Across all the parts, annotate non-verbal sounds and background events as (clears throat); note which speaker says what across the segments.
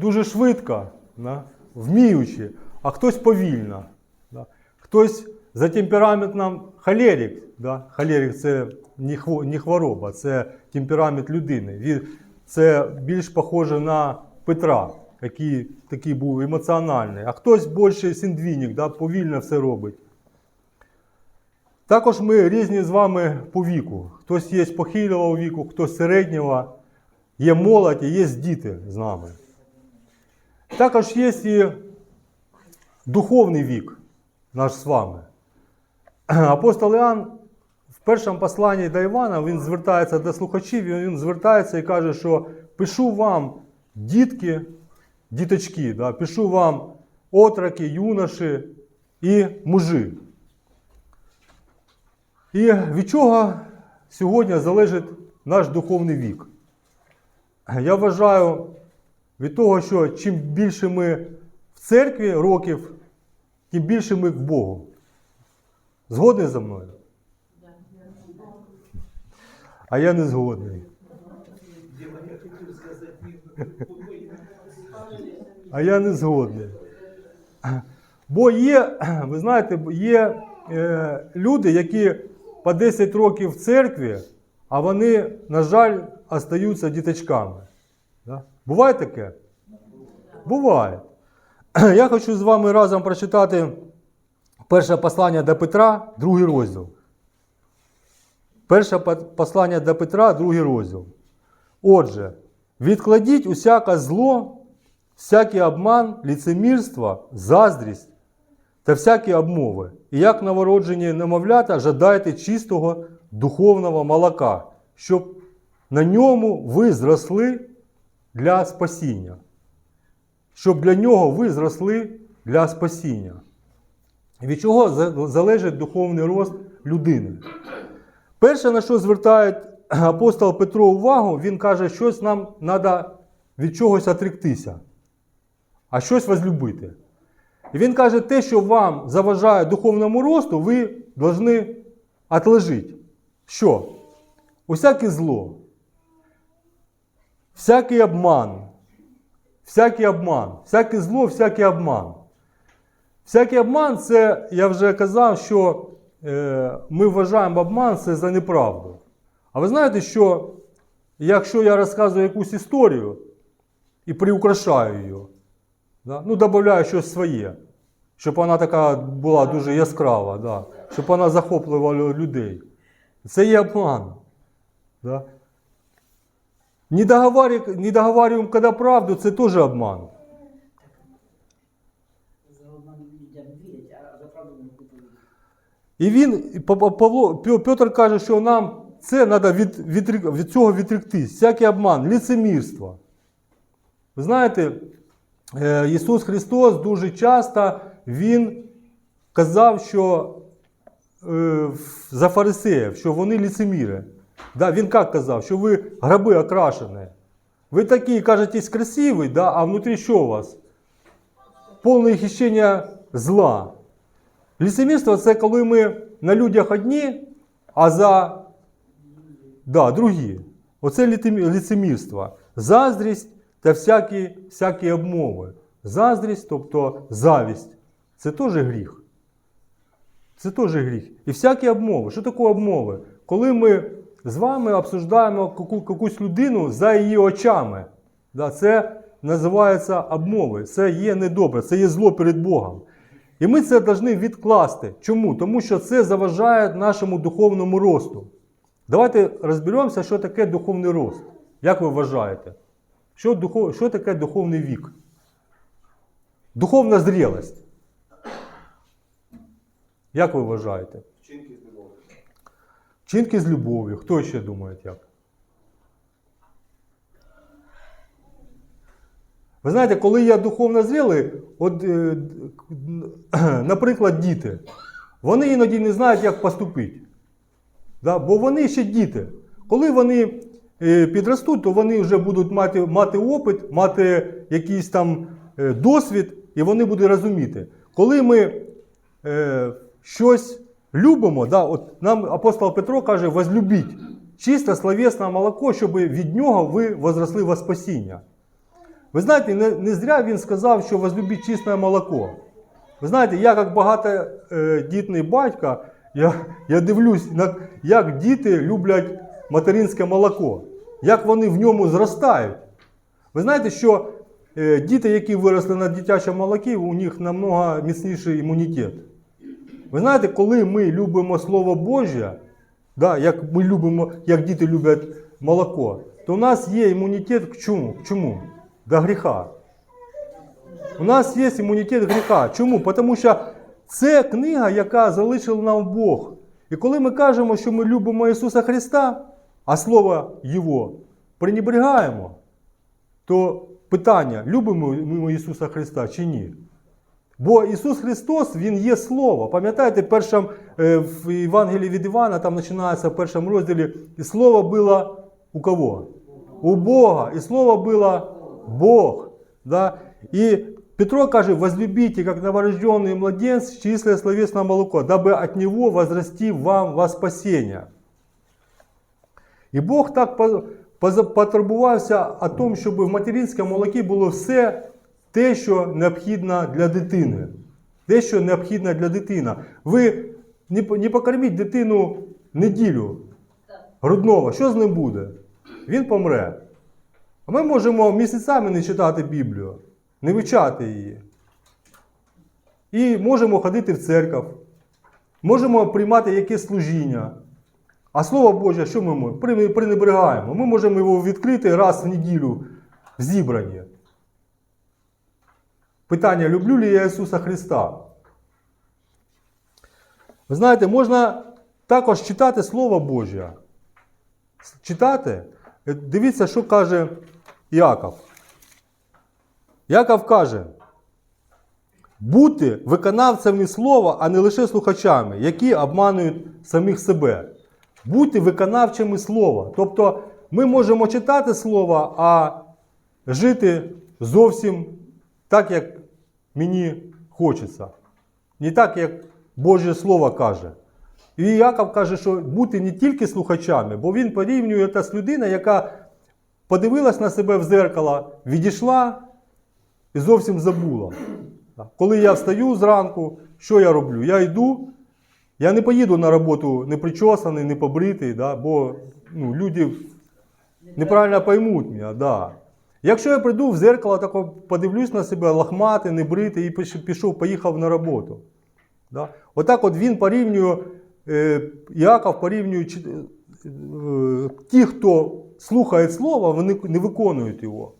Speaker 1: дуже швидко, да, вміючи, а хтось повільно. Да. Хтось за темпераментом холерик. Да. Холерик це не хвороба, це темперамент людини. Це більш похоже на Петра, який такий був емоціональний. А хтось більше синдвінік, да, повільно все робить. Також ми різні з вами по віку. Хтось є похилого віку, хтось середнього, є молодь, і є діти з нами. Також є і духовний вік наш з вами. Апостол Іоанн в першому посланні до Івана він звертається до слухачів, і він звертається і каже, що пишу вам, дітки, діточки, да, пишу вам отроки, юноші і мужи. І від чого сьогодні залежить наш духовний вік? Я вважаю від того, що чим більше ми в церкві років, тим більше ми в Богу. Згодний за мною? А я не згодний. А я не згодний. Бо є, ви знаєте, є е, люди, які по 10 років в церкві, а вони, на жаль, остаються діточками. Да? Буває таке? Буває. (clears throat) Я хочу з вами разом прочитати перше послання до Петра, другий розділ. Перше послання до Петра, другий розділ. Отже, відкладіть усяке зло, всякий обман, ліцемірство, заздрість та всякі обмови. І як новороджені немовлята, жадайте чистого духовного молока, щоб на ньому ви зросли для спасіння. Щоб для нього ви зросли для спасіння. Від чого залежить духовний рост людини? Перше, на що звертає (clears throat) апостол Петро увагу, він каже, щось нам треба від чогось отректися, а щось возлюбити. І він каже, те, що вам заважає духовному росту, ви повинні отложити. Що? Усяке зло, всякий обман, всякий обман, всяке зло, всякий обман. Всякий обман це, я вже казав, що е, ми вважаємо обман це за неправду. А ви знаєте, що якщо я розказую якусь історію і приукрашаю її, да, ну, додаю щось своє, щоб вона така була дуже яскрава, да, щоб вона захоплювала людей. Це є обман. Да. Не договариваем, не договариваем, когда правду, це теж обман. І він, Павло, Петр каже, що нам це треба від, від, від цього відректись. Всякий обман, ліцемірство. Ви знаєте, Ісус Христос дуже часто Він казав, що е, за фарисеїв, що вони ліцеміри. Да, він як казав, що ви граби окрашені. Ви такі, кажетесь, красивий, да, а внутрі що у вас? Повне хищення зла. Ліцемірство це коли ми на людях одні, а за да, другі. Оце ліцемірство. Заздрість та всякі, всякі обмови. Заздрість, тобто завість, це теж гріх. Це теж гріх. І всякі обмови. Що таке обмови? Коли ми з вами обсуждаємо якусь людину за її очами. Це називається обмови. Це є недобре, це є зло перед Богом. І ми це повинні відкласти. Чому? Тому що це заважає нашому духовному росту. Давайте розберемося, що таке духовний рост. Як ви вважаєте? Що, духов... що таке духовний вік? Духовна зрілость. Як ви вважаєте?
Speaker 2: Вчинки з любов'ю.
Speaker 1: Чинки з любов'ю. Хто ще думає як? Ви знаєте, коли я духовно зрілий, от, е, (clears throat) наприклад, діти, вони іноді не знають, як поступити. Да? Бо вони ще діти. Коли вони е, підростуть, то вони вже будуть мати, мати опит, мати якийсь там е, досвід, і вони будуть розуміти. Коли ми е, щось любимо, да, от нам апостол Петро каже, возлюбіть чисте словесне молоко, щоб від нього ви возросли во спасіння. Ви знаєте, не, не зря він сказав, що возлюбіть чисте молоко. Ви знаєте, я як багатодітний батько, я, я дивлюсь, як діти люблять материнське молоко, як вони в ньому зростають. Ви знаєте, що е, діти, які виросли на дитячому молокі, у них намного міцніший імунітет. Ви знаєте, коли ми любимо Слово Боже, да, як ми любимо, як діти люблять молоко, то у нас є імунітет к чому? К чому? До гріха. У нас є імунітет гріха. Чому? Тому що це книга, яка залишила нам Бог. І коли ми кажемо, що ми любимо Ісуса Христа, а Слово Його пренебрігаємо, то питання, любимо ми Ісуса Христа чи ні? Бо Ісус Христос, Він є Слово. Пам'ятаєте, першим, е, в Євангелії від Івана, там починається в першому розділі, і Слово було у кого? У Бога. І Слово було Бог. Да? І Петро каже, возлюбите, как новорожденный младенец, числое словесное молоко, дабы от него возрасти вам во спасение. І Бог так по- поза- потурбувався о тому, щоб в материнському молокі було все те, що необхідно для дитини. Те, що необхідно для дитини. Ви не, не покорміть дитину неділю грудного, що з ним буде? Він помре. А ми можемо місяцями не читати Біблію, не вивчати її. І можемо ходити в церкву, можемо приймати якесь служіння. А Слово Боже, що ми? Пренебрегаємо? Ми можемо його відкрити раз в неділю в зібранні. Питання, люблю ли я Ісуса Христа? Ви знаєте, можна також читати Слово Боже. Читати. Е, Дивіться, що каже Яков. Яков каже, бути виконавцями слова, а не лише слухачами, які обманують самих себе. Бути виконавчими слова. Тобто ми можемо читати слово, а жити зовсім так, як мені хочеться. Не так, як Боже Слово каже. І Яков каже, що бути не тільки слухачами, бо він порівнює це з людиною, яка подивилась на себе в зеркало, відійшла і зовсім забула. Коли я встаю зранку, що я роблю? Я йду, я не поїду на роботу не причесаний, не побритий, да, бо ну, люди неправильно поймуть мене. Да. Якщо я прийду в зеркало, тако подивлюсь на себе лохматий, небритий і пішов, поїхав на роботу. Да? Отак от він порівнює, е, Іаков порівнює е, ті, хто слухає слово, вони не виконують його.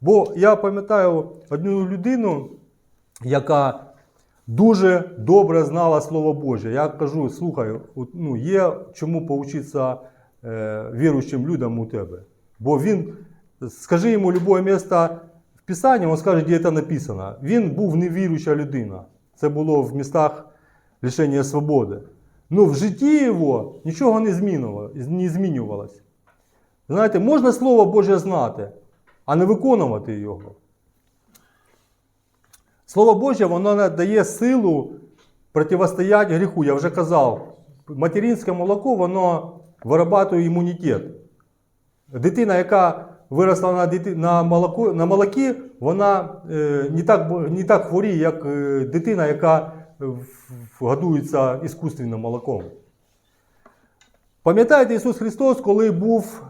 Speaker 1: Бо я пам'ятаю одну людину, яка дуже добре знала Слово Боже. Я кажу, слухай, ну, є чому поучитися е, віруючим людям у тебе. Бо він, скажи йому любое місце в Писанні, він скаже, де це написано. Він був невіруюча людина. Це було в містах лишення свободи. Ну, в житті його нічого не змінювало- не змінювалося. Знаєте, можна Слово Боже знати, а не виконувати його. Слово Боже, воно надає силу протистояти гріху. Я вже казав, материнське молоко воно вирабатує імунітет. Дитина, яка виросла на, дити... на, молоко... на молокі, вона е, не, так, не так хворіє, як е, дитина, яка годується іскусственним молоком. Пам'ятаєте, Ісус Христос, коли був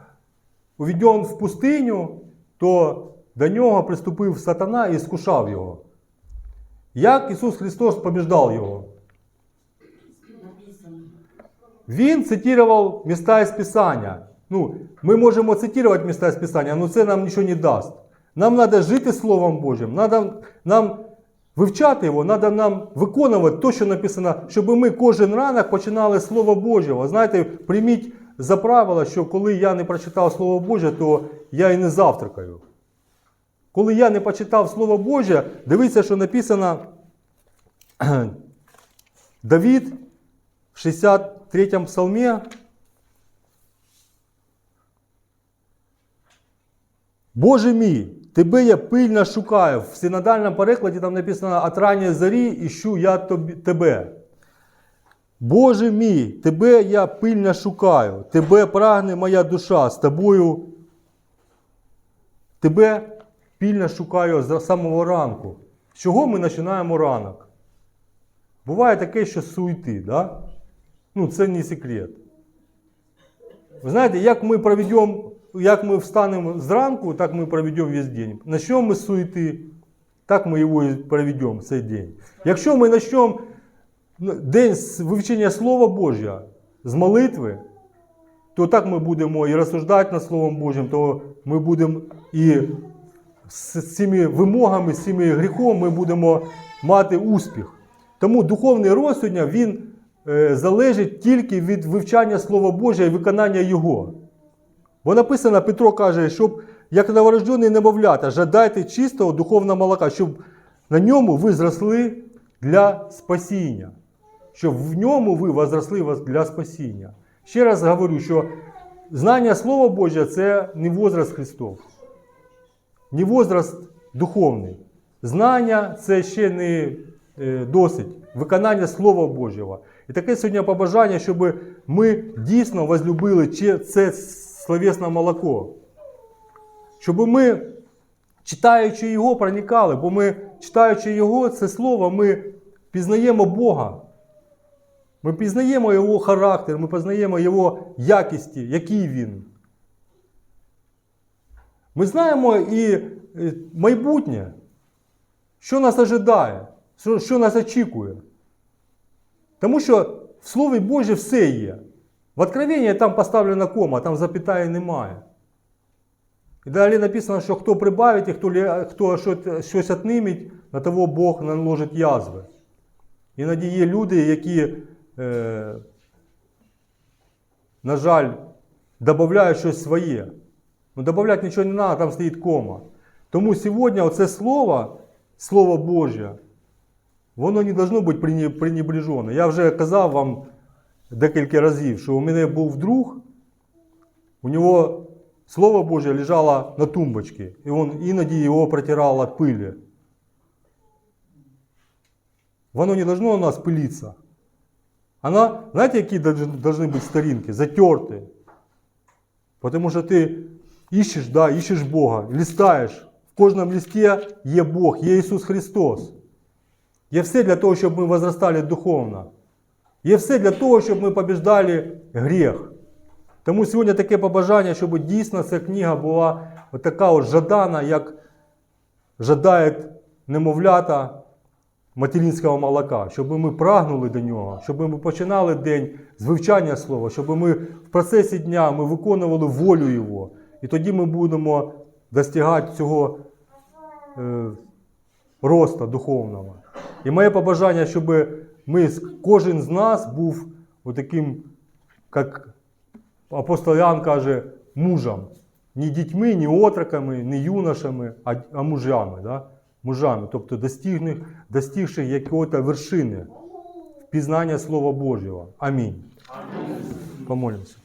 Speaker 1: уведен в пустиню, то до нього приступив сатана і скушав його. Як Ісус Христос побіждав його? Він цитував міста із Писання. Ну, ми можемо цитувати міста із Писання, але це нам нічого не дасть. Нам треба жити Словом Божим, надо нам вивчати його, треба нам виконувати те, що написано, щоб ми кожен ранок починали з Слова Божого. Знаєте, прийміть за правило, що коли я не прочитав Слово Боже, то я і не завтракаю. Коли я не почитав Слово Боже, дивіться, що написано (clears throat) Давід в 63 псалмі. Боже мій, тебе я пильно шукаю. В синодальному перекладі там написано «От ранньої зарі іщу я тобі, тебе. Боже мій, тебе я пильно шукаю, тебе прагне моя душа, з тобою. Тебе пільно шукаю з самого ранку. З чого ми починаємо ранок? Буває таке, що з суети, да? Ну, це не секрет. Ви знаєте, як ми проведемо, як ми встанемо зранку, так ми проведемо весь день. Начнемо ми з суети, так ми його і проведемо цей день. Якщо ми почнемо ну, день з вивчення Слова Божого, з молитви, то так ми будемо і розсуждати над Словом Божим, то ми будемо і з цими вимогами, з цими гріхом ми будемо мати успіх. Тому духовний сьогодні він е, залежить тільки від вивчання Слова Божого і виконання Його. Бо написано, Петро каже, щоб як новорождений немовлята, жадайте чистого духовного молока, щоб на ньому ви зросли для спасіння. Щоб в ньому ви возросли для спасіння. Ще раз говорю, що знання Слова Божого це не возраст Христов, не возраст духовний. Знання це ще не е, досить. Виконання Слова Божого. І таке сьогодні побажання, щоб ми дійсно возлюбили це словесне молоко. Щоб ми, читаючи його, проникали, бо ми, читаючи його, це слово, ми пізнаємо Бога. Ми пізнаємо його характер, ми пізнаємо його якісті, який він. Ми знаємо і е, майбутнє, що нас ожидає, що, нас очікує. Тому що в Слові Божі все є. В Откровенні там поставлена кома, там запитає немає. І далі написано, що хто прибавить і хто, хто щось отнимить, на того Бог наложить язви. Іноді є люди, які, е, на жаль, додають щось своє. Ну, додавати нічого не треба, там стоїть кома. Тому сьогодні оце слово, Слово Боже, воно не должно бути пренебрежено. Я вже казав вам декілька разів, що у мене був друг, у нього Слово Боже лежало на тумбочці, і він іноді його протирав від пилі. Воно не должно у нас пылиться. Оно, знаете, какие должны, должны быть старинки? Затертые. Потому что ты ищешь, да, ищешь Бога, листаєш. В кожному листі є Бог, є Ісус Христос. Є все для того, щоб ми возростали духовно. Є все для того, щоб ми побіждали гріх. Тому сьогодні таке побажання, щоб дійсно ця книга була така от жадана, як жадає немовлята материнського молока, щоб ми прагнули до нього, щоб ми починали день з вивчання слова, щоб ми в процесі дня ми виконували волю Його. І тоді ми будемо достигати цього е, росту духовного. І моє побажання, щоб ми, кожен з нас був таким, як апостол Ян каже, мужем. Не дітьми, не отроками, не юношами, а, а мужами. Да? мужами, тобто достигних, достигших якоїсь вершини в пізнання Слова Божого. Амінь. Помолимося.